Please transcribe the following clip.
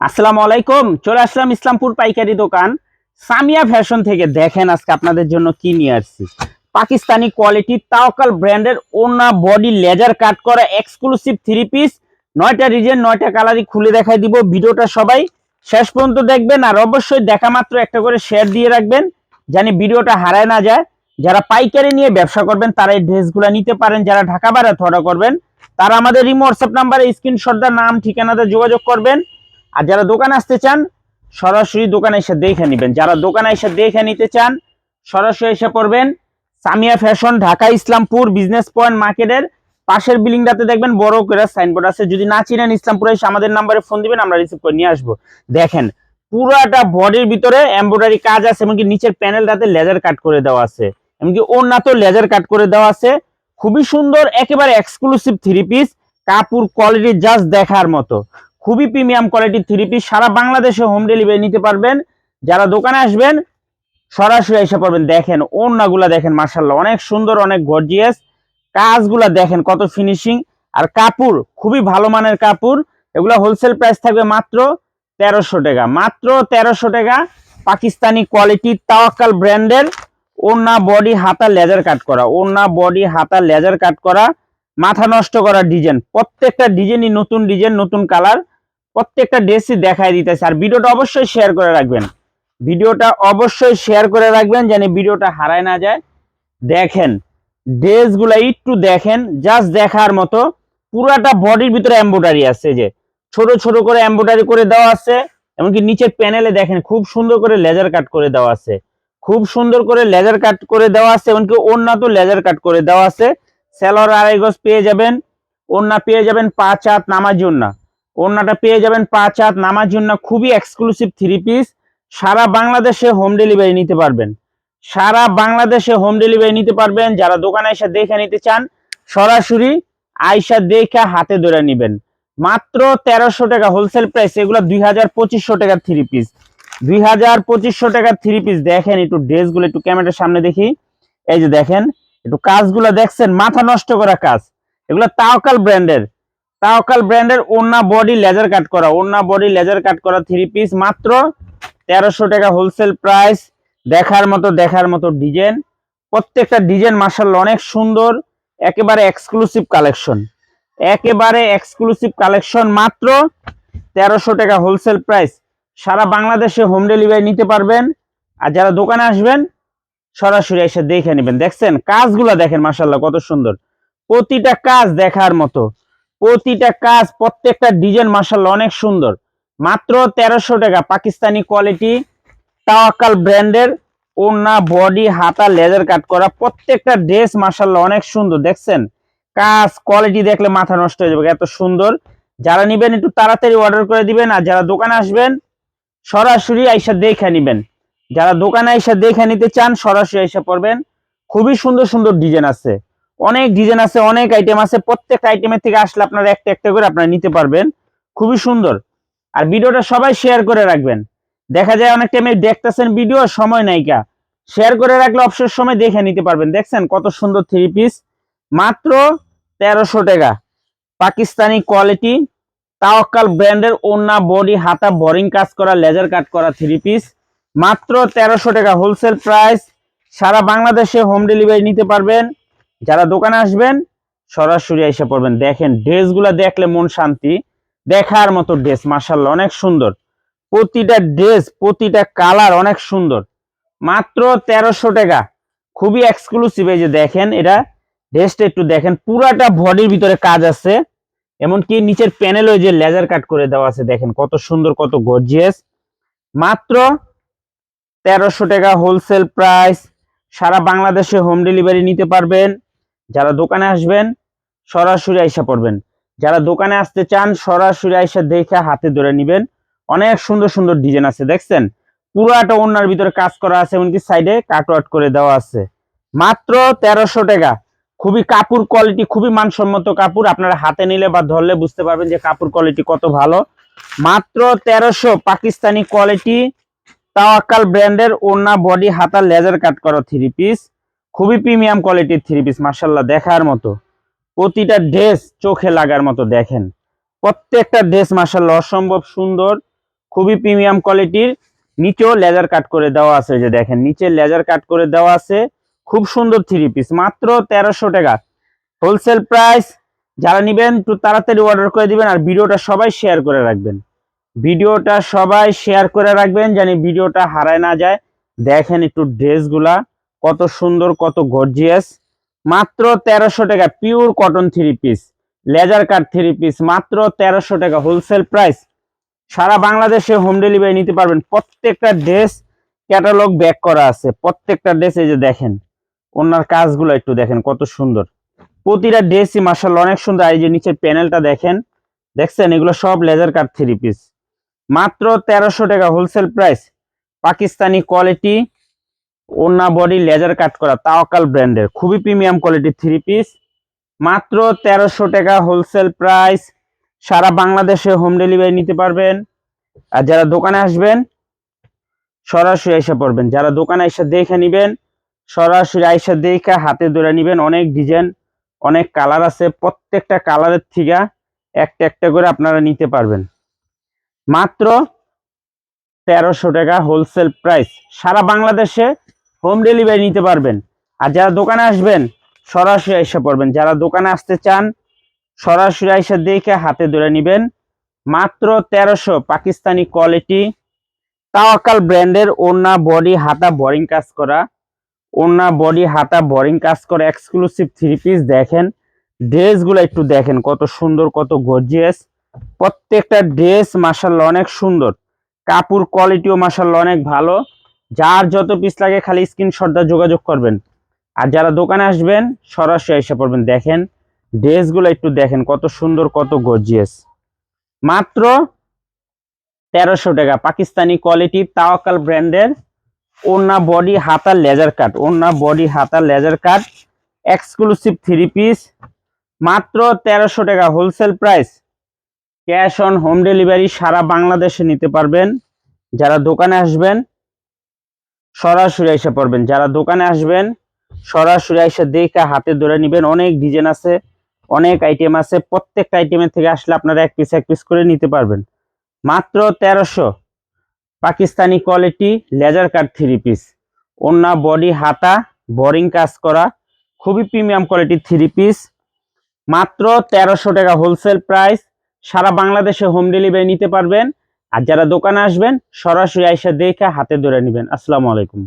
আসসালামু আলাইকুম, চলে আসলাম ইসলামপুর পাইকারি দোকান। সামিয়া ফ্যাশন থেকে দেখেন আজকে আপনাদের জন্য কি নিয়ে আসছি। পাকিস্তানি কোয়ালিটি তাওকাল ব্র্যান্ডের ওনা বডি, লেজার কাট করা এক্সক্লুসিভ থ্রি পিস নয়টা রিজেন নয়টা কালারই খুলে দেখাই দিব ভিডিওটা সবাই। শেষ পর্যন্ত দেখবেন আর অবশ্যই দেখা মাত্র একটা করে শেয়ার দিয়ে রাখবেন জানি ভিডিওটা হারায় না যায়। যারা পাইকারি নিয়ে ব্যবসা করবেন, তারা এই ড্রেসগুলো নিতে পারেন। যারা ঢাকা বাইরে অর্ডার করবেন, তারা আমাদের রিমো হোয়াটসঅ্যাপ নাম্বারে স্ক্রিনশটটা নাম, ঠিকানাতে যোগাযোগ করবেন। আর যারা দোকানে আসতে চান, সরাসরি দোকানে এসে দেখে নেবেন। যারা দোকানে এসে দেখে নিতে চান, সরাসরি এসে পড়বেন Samia fashion, Dhaka Islampur business point মার্কেটের পাশের বিল্ডিংটাতে দেখবেন বড় করে সাইনবোর্ড আছে। যদি না চিনেন ইসলামপুরে এসে আমাদের নাম্বারে ফোন দিবেন, আমরা রিসিভ করে নিয়ে আসব। দেখেন, পুরাটা বডির ভিতরে এমব্রয়ডারি কাজ আছে, এমনকি নিচের প্যানেলটাতে লেজার কাট করে দেওয়া আছে। এমনকি তো লেজার কাট করে দেওয়া আছে। খুবই সুন্দর, একেবারে এক্সক্লুসিভ থ্রি পিস কাপড় কোয়ালিটি জাস্ট দেখার মতো। খুবই প্রিমিয়াম কোয়ালিটির থ্রি পিস সারা বাংলাদেশে হোম ডেলিভারি নিতে পারবেন। যারা দোকানে আসবেন, সরাসরি এসে পড়বেন। দেখেন, ওড়নাগুলা দেখেন মার্শাল্লাহ অনেক সুন্দর, অনেক গর্জিয়াস কাজগুলা দেখেন, কত ফিনিশিং আর কাপড়, খুবই ভালো মানের কাপড়। এগুলা হোলসেল প্রাইস থাকবে মাত্র তেরোশো টাকা। মাত্র তেরোশো টাকা পাকিস্তানি কোয়ালিটি তাওয়াক্কাল ব্র্যান্ডের ওড়না বডি হাতা লেজার কাট করা। ওড়না বডি হাতা লেজার কাট করা। মাথা নষ্ট করা ডিজাইন প্রত্যেকটা ডিজাইনই নতুন ডিজাইন নতুন কালার প্রত্যেকটা ড্রেসই দেখাই দিতেছে। আর ভিডিওটা অবশ্যই শেয়ার করে রাখবেন। ভিডিওটা অবশ্যই শেয়ার করে রাখবেন যেন ভিডিওটা হারায় না যায়। দেখেন ড্রেসগুলো একটু দেখেন জাস্ট দেখার মতো। পুরাটা বডির ভিতরে এম্বোটারি আছে যে। ছোট ছোট করে এম্বোটারি করে দেওয়া আছে, এমনকি নিচের প্যানেলে দেখেন, খুব সুন্দর করে লেজার কাট করে দেওয়া আছে। খুব সুন্দর করে লেজার কাট করে দেওয়া আছে, এমনকি ওন্না তো লেজার কাট করে দেওয়া আছে। সেলর আড়াই গজ পেয়ে যাবেন ওন্না পেয়ে যাবেন পাঁচ হাত নামার জন্য ওন্নাটা পেয়ে যাবেন পাঁচ হাত, নামার জন্য খুবই এক্সক্লুসিভ থ্রি পিস সারা বাংলাদেশে হোম ডেলিভারি নিতে পারবেন। সারা বাংলাদেশে হোম ডেলিভারি নিতে পারবেন। যারা দোকানে এসে দেখে নিতে চান, সরাসরি আইসা দেখে হাতে ধরে নেবেন। মাত্র তেরোশো টাকা হোলসেল প্রাইস এগুলো দুই হাজার পঁচিশশো টাকার থ্রি পিস দুই হাজার পঁচিশশো টাকার থ্রি পিস দেখেন একটু ড্রেসগুলো একটু ক্যামেরার সামনে দেখি। এই যে দেখেন, একটু কাজগুলো দেখছেন, মাথা নষ্ট করা কাজ। এগুলো তাওকাল ব্র্যান্ডের তাওকাল ব্র্যান্ডের ওন্না বডি লেজার কাট করা। ওন্না বডি লেজার কাট করা থ্রি পিস মাত্র তেরোশো টাকা হোলসেল প্রাইস দেখার মতো দেখার মতো ডিজাইন প্রত্যেকটা ডিজাইন মার্শাল অনেক সুন্দর। একেবারে এক্সক্লুসিভ কালেকশন একেবারে এক্সক্লুসিভ কালেকশন মাত্র তেরোশো টাকা হোলসেল প্রাইস সারা বাংলাদেশে হোম ডেলিভারি নিতে পারবেন। আর যারা দোকানে আসবেন, সরাসরি এসে দেখে নেবেন। দেখছেন? কাজগুলো দেখেন মার্শাল্লাহ কত সুন্দর। প্রতিটা কাজ দেখার মতো। প্রতিটা কাজ, প্রত্যেকটা ডিজাইন মার্শাল্লাহ অনেক সুন্দর। মাত্র তেরোশো টাকা, পাকিস্তানি কোয়ালিটি তাওয়াক্কাল ব্র্যান্ডের ওনা বডি হাতা লেজার কাট করা, প্রত্যেকটা ড্রেস মার্শাল্লাহ অনেক সুন্দর, দেখছেন? কাজ কোয়ালিটি দেখলে মাথা নষ্ট হয়ে যাবে, এত সুন্দর। যারা নিবেন একটু তাড়াতাড়ি অর্ডার করে দিবেন, আর যারা দোকানে আসবেন, সরাসরি আইসা দেখে নিবেন। যারা দোকানে আইসা দেখে নিতে চান, সরাসরি আইসা পড়বেন। খুবই সুন্দর সুন্দর ডিজাইন আছে। অনেক ডিজাইন আছে, অনেক আইটেম আছে, প্রত্যেকটা আইটেমের থেকে আসলে আপনারা একটা একটা করে আপনারা নিতে পারবেন। খুবই সুন্দর। আর ভিডিওটা সবাই শেয়ার করে রাখবেন। দেখা যায় অনেক টাইমে দেখতেছেন ভিডিও সময় নাইকা শেয়ার করে রাখলে অবসর সময় দেখে নিতে পারবেন। দেখছেন কত সুন্দর থ্রি পিস মাত্র তেরোশো টাকা। পাকিস্তানি কোয়ালিটি তাওয়াক্কাল ব্র্যান্ডের ওন্না বডি, হাতা বোরিং কাজ করা লেজার কাট করা থ্রি পিস মাত্র তেরোশো টাকা। হোলসেল প্রাইস সারা বাংলাদেশে হোম ডেলিভারি নিতে পারবেন। যারা দোকানে আসবেন, সরাসরি এসে পড়বেন। দেখেন, ড্রেসগুলো দেখলে মন শান্তি। দেখার মতো ড্রেস মার্শাল্লাহ অনেক সুন্দর। প্রতিটা ড্রেস, প্রতিটা কালার অনেক সুন্দর। মাত্র তেরোশো টাকা। খুবই এক্সক্লুসিভ এই যে দেখেন, এটা ড্রেসটা একটু দেখেন। পুরাটা বডির ভিতরে কাজ আছে। এমনকি নিচের প্যানেলও যে লেজার কাট করে দেওয়া আছে, দেখেন, কত সুন্দর, কত গর্জিয়াস মাত্র তেরোশো টাকা হোলসেল প্রাইস সারা বাংলাদেশে হোম ডেলিভারি নিতে পারবেন। যারা দোকানে আসবেন, সরাসরি আইসা পড়বেন। যারা দোকানে আসতে চান, সরাসরি আইসা দেখে হাতে ধরে নেবেন। অনেক সুন্দর সুন্দর ডিজাইন আছে, দেখছেন? পুরাটা ওনার ভিতরে কাজ করা আছে, এমনকি সাইডে কাটওয়াট করে দেওয়া আছে। মাত্র তেরোশো টাকা। খুবই কাপড় কোয়ালিটি, খুবই মানসম্মত কাপড়। আপনারা হাতে নিলে বা ধরলে বুঝতে পারবেন যে কাপড় কোয়ালিটি কত ভালো। মাত্র তেরোশো পাকিস্তানি কোয়ালিটি তাওয়াক্কাল ব্র্যান্ডের ওনা বডি, হাতা, লেজার কাট করা থ্রি পিস খুবই প্রিমিয়াম কোয়ালিটির থ্রি পিস মার্শাল্লাহ দেখার মতো। প্রতিটা ড্রেস চোখে লাগার মতো, দেখেন। প্রত্যেকটা ড্রেস মার্শাল্লাহ অসম্ভব সুন্দর, খুবই প্রিমিয়াম কোয়ালিটির নিচেও লেজার কাট করে দেওয়া আছে যে দেখেন, নিচে লেজার কাট করে দেওয়া আছে। খুব সুন্দর থ্রি পিস মাত্র তেরোশো টাকা। হোলসেল প্রাইস যারা নেবেন, একটু তাড়াতাড়ি অর্ডার করে দিবেন আর ভিডিওটা সবাই শেয়ার করে রাখবেন। ভিডিওটা সবাই শেয়ার করে রাখবেন জানি ভিডিওটা হারায় না যায়। দেখেন একটু ড্রেসগুলা কত সুন্দর, কত গর্জিয়াস মাত্র তেরোশো taka pure cotton three piece laser cut three piece মাত্র তেরোশো টাকা হোলসেল প্রাইস সারা বাংলাদেশে হোম ডেলিভারি নিতে পারবেন। প্রত্যেকটা ড্রেস ক্যাটালগ ব্যাক করা আছে। প্রত্যেকটা ড্রেস এই যে দেখেন, ওনার কাজগুলো একটু দেখেন কত সুন্দর। প্রতিটা ড্রেসই মার্শাল অনেক সুন্দর। এই যে নিচের প্যানেলটা দেখেন, দেখছেন? এগুলো সব লেজার কাট থ্রি পিস মাত্র তেরোশো taka wholesale price Pakistani quality ওনা বডি লেজার কাট করা তাওয়াকাল ব্র্যান্ডের খুবই প্রিমিয়াম কোয়ালিটি থ্রি পিস মাত্র তেরোশো টাকা হোলসেল প্রাইস সারা বাংলাদেশে হোম ডেলিভারি নিতে পারবেন। আর যারা দোকানে আসবেন, সরাসরি এসে পড়বেন। যারা দোকানে এসে দেখে নিবেন, সরাসরি আইসা দেখে হাতে ধরে নিবেন। অনেক ডিজাইন অনেক কালার আছে। প্রত্যেকটা কালারের থিকা একটা একটা করে আপনারা নিতে পারবেন। মাত্র তেরোশো টাকা হোলসেল প্রাইস সারা বাংলাদেশে হোম ডেলিভারি নিতে পারবেন। আর যারা দোকানে আসবেন, সরাসরি এসে পড়বেন। যারা দোকানে আসতে চান, সরাসরি এসে দেখে হাতে ধরে নেবেন। মাত্র তেরোশো পাকিস্তানি কোয়ালিটি তাওয়াকাল ব্র্যান্ডের ওড়না, বডি, হাতা বোরিং কাজ করা। ওড়না, বডি, হাতা বরিং কাজ করা। এক্সক্লুসিভ থ্রি পিস দেখেন। ড্রেসগুলো একটু দেখেন কত সুন্দর, কত গর্জিয়াস প্রত্যেকটা ড্রেস মাসাল্লাহ অনেক সুন্দর। কাপড় কোয়ালিটিও মাসাল্লাহ অনেক ভালো। যার যত পিস লাগে খালি স্ক্রিনশটটা যোগাযোগ করবেন। আর যারা দোকানে আসবেন, সরাসরি এসে পড়বেন। দেখেন ড্রেসগুলো একটু দেখেন, কত সুন্দর, কত গর্জিয়াস মাত্র তেরোশো টাকা। পাকিস্তানি কোয়ালিটি তাওয়াকাল ব্র্যান্ডের ওনা বডি হাতার লেজার কাট ওনা বডি হাতার laser cut exclusive three piece মাত্র তেরোশো taka wholesale price cash on home delivery সারা বাংলাদেশে নিতে পারবেন। যারা দোকানে আসবেন সরাসরি এসে পড়বেন। যারা দোকানে আসবেন, সরাসরি এসে দেখে হাতে ধরে নেবেন। অনেক ডিজাইন আছে, অনেক আইটেম আছে। প্রত্যেকটা আইটেমের থেকে আসলে আপনারা এক পিস এক পিস করে নিতে পারবেন। মাত্র তেরোশো Pakistani quality laser cut three piece ওনা বডি হাতা বোরিং কাজ করা, খুবই প্রিমিয়াম কোয়ালিটির থ্রি পিস মাত্র তেরোশো টাকা হোলসেল প্রাইস সারা বাংলাদেশে হোম ডেলিভারি নিতে পারবেন। আর যারা দোকানে আসবেন সরাসরি আইসা দেখে হাতে ধরে নেবেন। আসসালামু আলাইকুম।